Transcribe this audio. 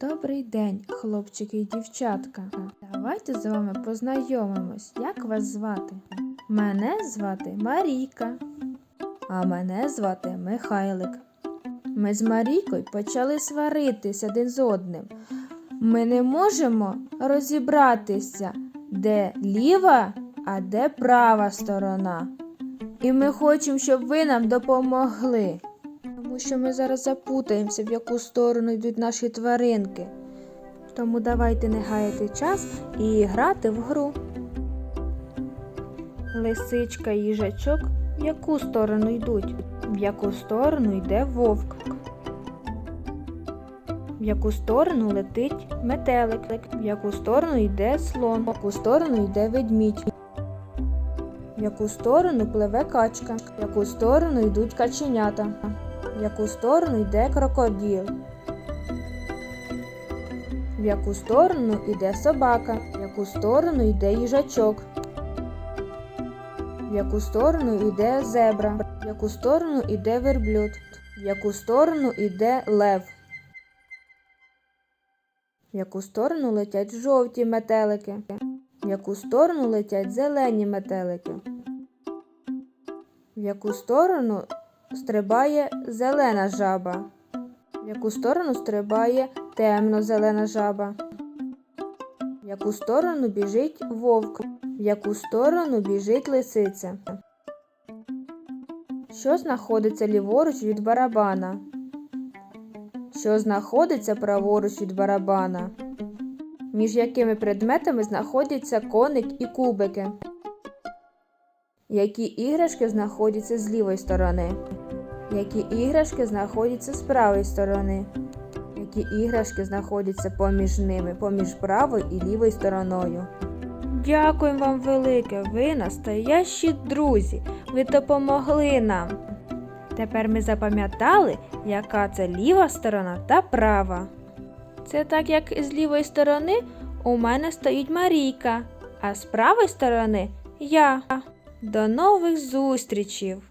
Добрий день, хлопчики і дівчатка. Давайте з вами познайомимось. Як вас звати? Мене звати Марійка. А мене звати Михайлик. Ми з Марійкою почали сваритись один з одним. Ми не можемо розібратися, де ліва, а де права сторона. І ми хочемо, щоб ви нам допомогли. Що ми зараз запутаємося, в яку сторону йдуть наші тваринки. Тому давайте не гаяти час і грати в гру. Лисичка і їжачок в яку сторону йдуть? В яку сторону йде вовк? В яку сторону летить метелик? В яку сторону йде слон? В яку сторону йде ведмідь? В яку сторону пливе качка? В яку сторону йдуть каченята? В яку сторону йде крокодил? В яку сторону йде собака? В яку сторону йде їжачок? В яку сторону йде зебра? В яку сторону йде верблюд? В яку сторону йде лев? В яку сторону летять жовті метелики? В яку сторону летять зелені метелики? В яку сторону стрибає зелена жаба? В яку сторону стрибає темно-зелена жаба? В яку сторону біжить вовк? В яку сторону біжить лисиця? Що знаходиться ліворуч від барабана? Що знаходиться праворуч від барабана? Між якими предметами знаходяться коник і кубики? Які іграшки знаходяться з лівої сторони? Які іграшки знаходяться з правої сторони? Які іграшки знаходяться поміж ними, поміж правою і лівою стороною? Дякуємо вам велике, ви настоящі друзі. Ви допомогли нам. Тепер ми запам'ятали, яка це ліва сторона та права. Це так, як з лівої сторони у мене стоїть Марійка, а з правої сторони я. До нових зустрічів!